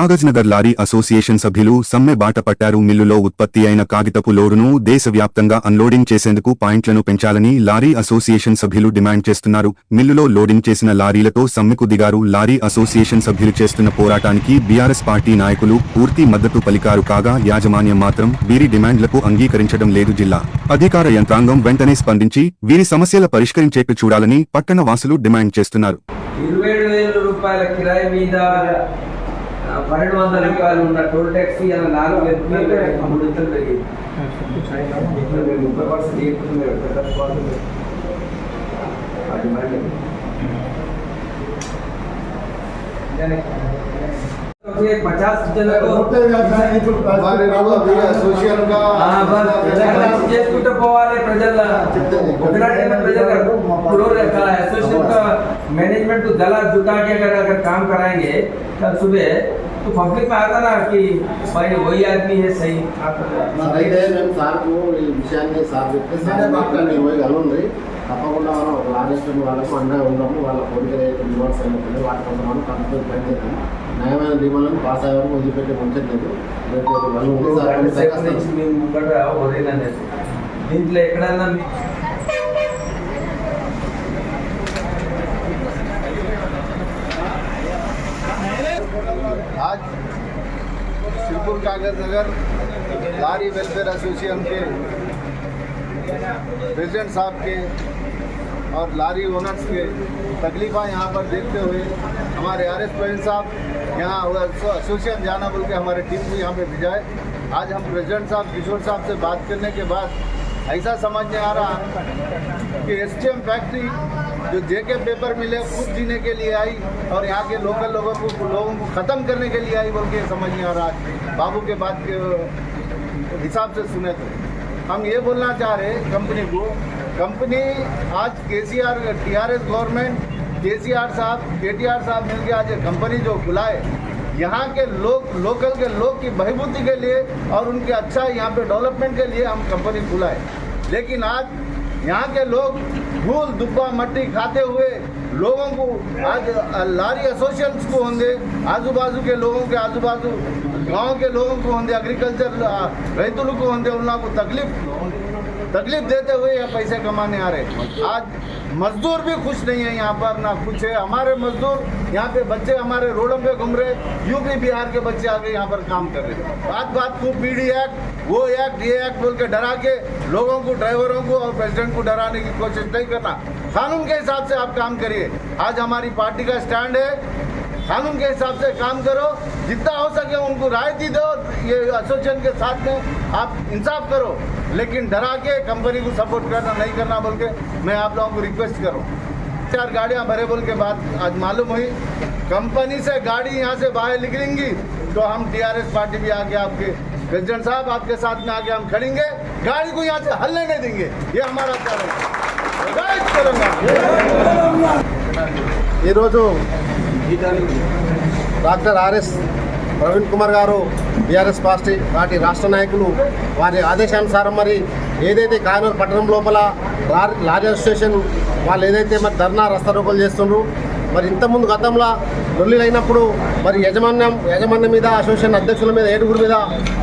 Kagaznagar lorry association సభ్యులు సమ్మె బాట పట్టారు. మిల్లులో ఉత్పత్తి అయిన కాగితపు లోడును దేశవ్యాప్తంగా అన్లోడింగ్ చేసేందుకు పాయింట్లను పెంచాలని లారీ అసోసియేషన్ సభ్యులు డిమాండ్ చేస్తున్నారు. మిల్లులో లోడింగ్ చేసిన లారీలతో సమ్మెకు దిగారు. లారీ అసోసియేషన్ సభ్యులు చేస్తున్న పోరాటానికి బీఆర్ఎస్ పార్టీ నాయకులు పూర్తి మద్దతు పలికారు. కాగా యాజమాన్యం మాత్రం వీరి డిమాండ్లకు అంగీకరించడం లేదు. జిల్లా అధికార యంత్రాంగం వెంటనే స్పందించి వీరి సమస్యల పరిష్కరించేట్టు చూడాలని పట్టణ వాసులు డిమాండ్ చేస్తున్నారు. రూపాయల కిరాయి మీద పన్నెండు వందల రూపాయలు ఉన్న టోల్ ట్యాక్సీ అలా నాలుగు వేలు మూడు ఇంతలు పెరిగింది ముప్పై పర్సెంట్ ఎక్కుతుంది అది మళ్ళీ पचास जन हमारे लोगों भी एसोसिएशन का చేసుకుంటూ పోవాలి ప్రజల ఒకటే प्रजल फ्लोर एसोसिएशन का मैनेजमेंट को गला झुका के अगर अगर काम कराएंगे कल सुबह तो पब्लिक में आता ना कि भाई वही आदमी है सही आप అయితే మేము సార్కు ఈ విషయాన్ని సార్ చెప్తే సార్ మాట్లాడి ఇరవై గలు ఉంది తప్పకుండా మనం ఒక లాగేషన్ వాళ్ళకు అండగా ఉంటాము వాళ్ళ కోరికలు అయితే డిమాండ్స్ అయినప్పుడు వాటి కోసం మనం కంపెనీ పనిచేద్దాం న్యాయమైన డిమాండ్లను పాస్ అయ్యే వరకు వదిలిపెట్టి ఉంచట్లేదు రేపు ఒక గలు ఉంది సార్ రెండు आज Sirpur Kagaznagar lorry welfare association के प्रेसिडेंट साहब के और लारी ओनर्स के तकलीफा यहाँ पर देखते हुए हमारे आर एस प्रवीण साहब यहाँ एसोसिएशन जाना बोल के हमारे टीम को यहाँ पे भिजाए आज हम प्रेसिडेंट साहब किशोर साहब से बात करने के बाद ऐसा समझ में आ रहा कि एसटीएम फैक्ट्री जो जेके पेपर मिले, खुद जीने के लिए आई और यहाँ के लोकल लोगों को लोगों को ख़त्म करने के लिए आई, बोल के समझ में आ रहा। बाबू के बात के हिसाब से सुने तो। हम ये बोलना चाह रहे कंपनी को कंपनी आज K C R T R S government K C R साहब के टी आर साहब मिल के आज ये कंपनी जो खुलाए यहाँ के लोग लोकल के लोग की बहिबूती के लिए और उनके अच्छा यहाँ पे डेवलपमेंट के लिए हम कंपनी खुलाए लेकिन आज यहाँ के लोग धूल दुब्बा मट्टी खाते हुए लोगों को आज लारी एसोसिएट्स को होंगे आजू बाजू के लोगों के आजू बाजू गाँव के लोगों को होंगे एग्रीकल्चर रैतुल को होंगे उनको तकलीफ़। तकलीफ़ देते हुए यहाँ पैसे कमाने आ रहे आज मजदूर भी खुश नहीं है यहाँ पर, ना कुछ है हमारे मजदूर। यहाँ पे बच्चे हमारे रोडों पे घूम रहे यूपी, बिहार के बच्चे आके यहाँ पर काम कर रहे बात बात को पीडी एक्ट वो एक्ट ये एक्ट बोल के डरा के लोगों को, ड्राइवरों को और प्रेसिडेंट को डराने की कोशिश नहीं करना। कानून के हिसाब से आप काम करिए। आज हमारी पार्टी का स्टैंड है। कानून के हिसाब से काम करो जितना हो सके उनको राहती दो ये एसोसिएशन के साथ में आप इंसाफ करो लेकिन डरा के कंपनी को सपोर्ट करना नहीं करना बोल के मैं आप लोगों को रिक्वेस्ट करूँ चार गाड़ियाँ भरे बोल के बात आज मालूम हुई कंपनी से गाड़ी यहाँ से बाहर निकलेंगी तो हम टीआरएस पार्टी भी आके आपके प्रेसिडेंट साहब आपके साथ में आके हम खड़ेंगे गाड़ी को यहाँ से हलने नहीं देंगे ये हमारा चैलेंज तेलंगाना ఈరోజు డాక్టర్ ఆర్ఎస్ ప్రవీణ్ కుమార్ గారు బీఆర్ఎస్ పార్టీ పార్టీ రాష్ట్ర నాయకులు వారి ఆదేశానుసారం మరి ఏదైతే కాయనూరు పట్టణం లోపల లారీ అసోసియేషన్ వాళ్ళు ఏదైతే మరి ధర్నా రస్తారోకలు చేస్తుండ్రు మరి ఇంతకుముందు గతంలో లొల్లిలు మరి యజమాన్యం యజమాన్యం మీద అసోసియేషన్ అధ్యక్షుల మీద ఏడుగురు మీద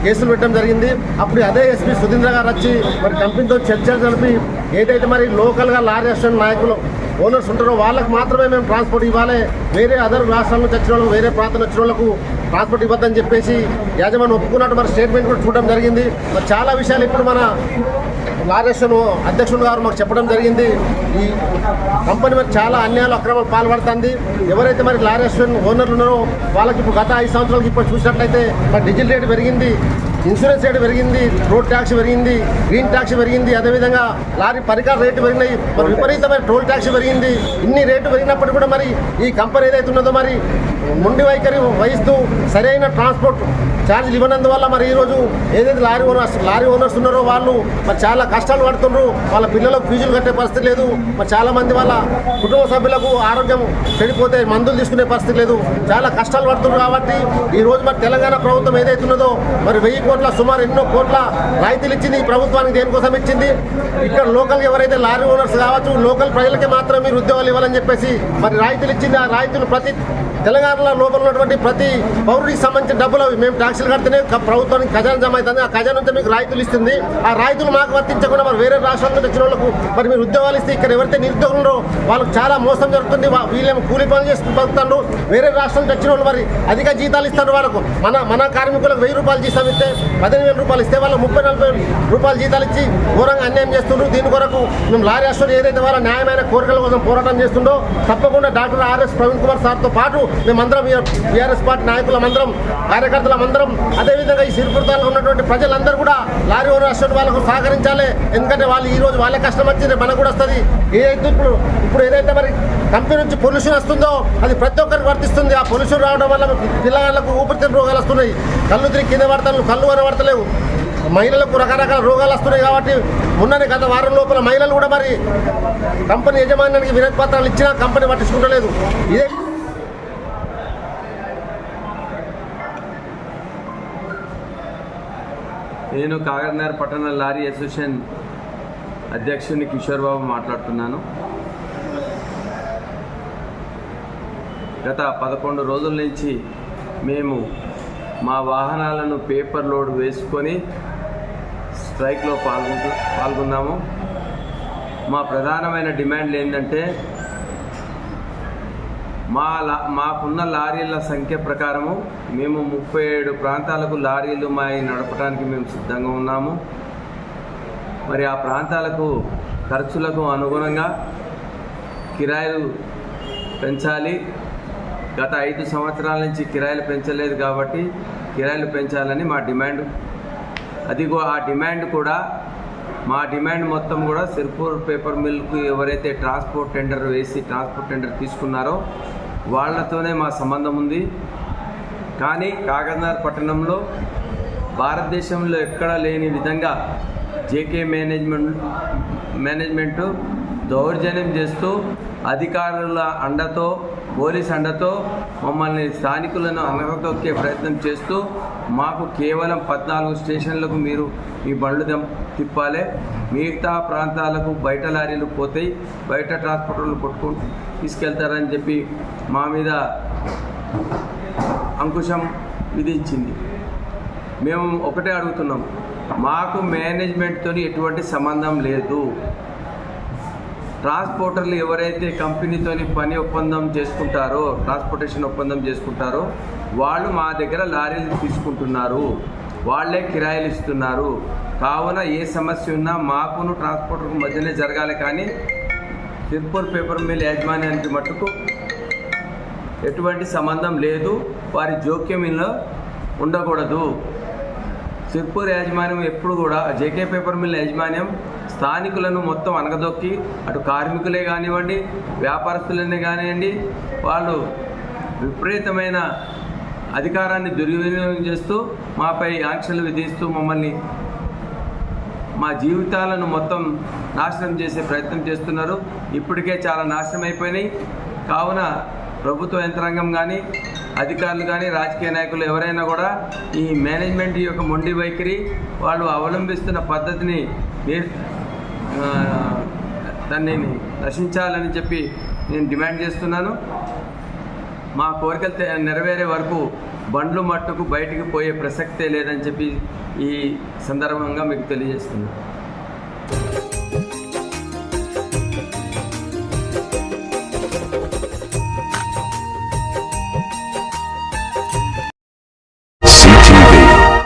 కేసులు పెట్టడం జరిగింది. అప్పుడు అదే ఎస్పీ సుధీంద్ర గారు వచ్చి మరి కంపెనీతో చర్చలు జరిపి ఏదైతే మరి లోకల్గా లారీ అసోసియేషన్ నాయకులు ఓనర్స్ ఉంటారో వాళ్ళకి మాత్రమే మేము ట్రాన్స్పోర్ట్ ఇవ్వాలి. వేరే అదర్ రాష్ట్రాల నుంచి వచ్చిన వాళ్ళు వేరే ప్రాంతం వచ్చిన వాళ్ళకు ట్రాన్స్పోర్ట్ ఇవ్వద్దని చెప్పేసి యాజమాన్యం ఒప్పుకున్నట్టు మరి స్టేట్మెంట్ కూడా చూడడం జరిగింది. మరి చాలా విషయాలు ఇప్పుడు మన లారేషన్ అధ్యక్షుడు గారు మాకు చెప్పడం జరిగింది. ఈ కంపెనీ మరి చాలా అన్యాయాలు అక్రమాలు పాల్పడుతుంది. ఎవరైతే మరి లారేషన్ ఓనర్లు ఉన్నారో వాళ్ళకి ఇప్పుడు గత ఐదు సంవత్సరాలకి ఇప్పుడు చూసినట్లయితే మరి డీజిల్ రేటు పెరిగింది. ఇన్సూరెన్స్ రేటు పెరిగింది రోడ్ ట్యాక్స్ పెరిగింది గ్రీన్ ట్యాక్స్ పెరిగింది అదేవిధంగా లారీ పరికర రేటు పెరిగినాయి మరి విపరీతమైన టోల్ ట్యాక్స్ పెరిగింది. ఇన్ని రేటు పెరిగినప్పటికీ కూడా మరి ఈ కంపెనీ ఏదైతే ఉన్నదో మరి మొండి వైఖరి వహిస్తూ సరైన ట్రాన్స్పోర్ట్ ఛార్జీలు ఇవ్వనందువల్ల మరి ఈరోజు ఏదైతే లారీ ఓనర్స్ లారీ ఓనర్స్ ఉన్నారో వాళ్ళు మరి చాలా కష్టాలు పడుతున్నారు వాళ్ళ పిల్లలకు ఫీజులు కట్టే పరిస్థితి లేదు. మరి చాలామంది వాళ్ళ కుటుంబ సభ్యులకు ఆరోగ్యం చెడిపోతే మందులు తీసుకునే పరిస్థితి లేదు. చాలా కష్టాలు పడుతున్నారు కాబట్టి ఈ రోజు మరి తెలంగాణ ప్రభుత్వం ఏదైతే ఉన్నదో మరి వెయ్యి కోట్ల సుమారు ఎన్నో కోట్ల రాయితీలు ఇచ్చింది ఈ ప్రభుత్వానికి దేనికోసం ఇచ్చింది? ఇక్కడ లోకల్ ఎవరైతే లారీ ఓనర్స్ కావచ్చు లోకల్ ప్రజలకి మాత్రం మీరు ఉద్యోగాలు ఇవ్వాలని చెప్పేసి మరి రాయితీలు ఇచ్చింది. ఆ రాయితీలు ప్రతి తెలంగాణలో లోపల ఉన్నటువంటి ప్రతి పౌరుడికి సంబంధించిన డబ్బులు అవి. మేము ట్యాక్సులు కడితేనే ప్రభుత్వానికి ఖజానా జమ అవుతుంది. ఆ ఖజానా నుంచి మీకు రాయితీలు ఇస్తుంది. ఆ రాయితీలు మాకు వర్తించకుండా మరి వేరే రాష్ట్రాల నుంచి వచ్చిన వాళ్ళకు మరి మీరు ఉద్యోగాలు ఇస్తే ఇక్కడ ఎవరైతే నిరుద్యోగులు వాళ్ళకు చాలా మోసం జరుగుతుంది. వీళ్ళేమో కూలి పనులు చేసి బతుకుతారు. వేరే రాష్ట్రం నుంచి వచ్చిన వాళ్ళు మరి అధిక జీతాలు ఇస్తారు వాళ్ళకు. మన మన కార్మికులకు వెయ్యి రూపాయలు జీతం ఇస్తే పదిహేను వేల రూపాయలు ఇస్తే వాళ్ళు ముప్పై నలభై రూపాయలు జీతాలు ఇచ్చి ఘోరంగా అన్యాయం చేస్తుండ్రు. దీని కొరకు మేము లారీ అసలు ఏదైతే వాళ్ళ న్యాయమైన కోరికల కోసం పోరాటం చేస్తుండో తప్పకుండా డాక్టర్ ఆర్ఎస్ ప్రవీణ్ కుమార్ సార్తో పాటు మేమందరం బీఆర్ఎస్ పార్టీ నాయకులమందరం కార్యకర్తలమందరం అదేవిధంగా ఈ సిరిపురతాలో ఉన్నటువంటి ప్రజలందరూ కూడా లారీ ఓనర్ అశ్వర్ వాళ్ళకు సహకరించాలి. ఎందుకంటే వాళ్ళు ఈ రోజు వాళ్ళే కష్టం వచ్చింది మనకు కూడా వస్తుంది. ఏదైతే ఇప్పుడు ఇప్పుడు ఏదైతే మరి కంపెనీ నుంచి పొల్యూషన్ వస్తుందో అది ప్రతి ఒక్కరికి వర్తిస్తుంది. ఆ పొల్యూషన్ రావడం వల్ల పిల్లగాళ్ళకు ఊపిరితిత్తుల రోగాలు వస్తున్నాయి. కళ్ళు తిరిగి కింద పడతాను కళ్ళు కనబడతలేవు మహిళలకు రకరకాల రోగాలు వస్తున్నాయి కాబట్టి మొన్ననే గత వారం లోపల మహిళలు కూడా మరి కంపెనీ యజమానికి వినతి పత్రాలు ఇచ్చినా కంపెనీ పట్టించుకుంటలేదు. ఇదే నేను కాకరనగర్ పట్టణ లారీ అసోసియేషన్ అధ్యక్షుని కిషోర్ బాబు మాట్లాడుతున్నాను. గత పదకొండు రోజుల నుంచి మేము మా వాహనాలను పేపర్ లోడ్ వేసుకొని స్ట్రైక్లో పాల్గొంటు పాల్గొన్నాము. మా ప్రధానమైన డిమాండ్లు ఏంటంటే మా లా మాకున్న లారీల సంఖ్య ప్రకారము మేము ముప్పై ఏడు ప్రాంతాలకు లారీలు మా నడపడానికి మేము సిద్ధంగా ఉన్నాము. మరి ఆ ప్రాంతాలకు ఖర్చులకు అనుగుణంగా కిరాయిలు పెంచాలి. గత ఐదు సంవత్సరాల నుంచి కిరాయిలు పెంచలేదు కాబట్టి కిరాయిలు పెంచాలని మా డిమాండ్. అదిగో ఆ డిమాండ్ కూడా మా డిమాండ్ మొత్తం కూడా సిర్పూర్ పేపర్ మిల్కు ఎవరైతే ట్రాన్స్పోర్ట్ టెండర్ వేసి ట్రాన్స్పోర్ట్ టెండర్ తీసుకున్నారో వాళ్ళతోనే మా సంబంధం ఉంది. కానీ కాగజ్నగర్ పట్టణంలో భారతదేశంలో ఎక్కడా లేని విధంగా జేకే మేనేజ్మెంట్ మేనేజ్మెంటు దౌర్జన్యం చేస్తూ అధికారుల అండతో పోలీస్ అండతో మమ్మల్ని స్థానికులను అనగతొక్కే ప్రయత్నం చేస్తూ మాకు కేవలం పద్నాలుగు స్టేషన్లకు మీరు మీ బండ్లు దం- తిప్పాలి. మిగతా ప్రాంతాలకు బయట లారీలు పోతాయి బయట ట్రాన్స్పోర్టర్లు కొట్టుకుని తీసుకెళ్తారని చెప్పి మా మీద అంకుశం విధించింది. మేము ఒకటే అడుగుతున్నాం మాకు మేనేజ్మెంట్తో ఎటువంటి సంబంధం లేదు. ట్రాన్స్పోర్టర్లు ఎవరైతే కంపెనీతోని పని ఒప్పందం చేసుకుంటారో ట్రాన్స్పోర్టేషన్ ఒప్పందం చేసుకుంటారో వాళ్ళు మా దగ్గర లారీలు తీసుకుంటున్నారు. వాళ్ళే కిరాయిలు ఇస్తున్నారు. కావున ఏ సమస్య ఉన్నా మాకును ట్రాన్స్పోర్టర్కు మధ్యనే జరగాలి కానీ తిరుపూర్ పేపర్ మిల్ యాజమాన్యానికి మట్టుకు ఎటువంటి సంబంధం లేదు. వారి జోక్యంలో ఉండకూడదు. సిర్పూర్ యాజమాన్యం ఎప్పుడు కూడా జేకే పేపర్ మిల్ యాజమాన్యం స్థానికులను మొత్తం అనగదొక్కి అటు కార్మికులే కానివ్వండి వ్యాపారస్తులనే కానివ్వండి వాళ్ళు విపరీతమైన అధికారాన్ని దుర్వినియోగం చేస్తూ మాపై ఆంక్షలు విధిస్తూ మమ్మల్ని మా జీవితాలను మొత్తం నాశనం చేసే ప్రయత్నం చేస్తున్నారు. ఇప్పటికే చాలా నాశనం అయిపోయినాయి కావున ప్రభుత్వ యంత్రాంగం కానీ అధికారులు కానీ రాజకీయ నాయకులు ఎవరైనా కూడా ఈ మేనేజ్మెంట్ యొక్క మొండి వైఖరి వాళ్ళు అవలంబిస్తున్న పద్ధతిని దాన్ని నశించాలని చెప్పి నేను డిమాండ్ చేస్తున్నాను. మా కోరికలు నెరవేరే వరకు బండ్లు మట్టుకు బయటికి పోయే ప్రసక్తే లేదని చెప్పి ఈ సందర్భంగా మీకు తెలియజేస్తున్నాను.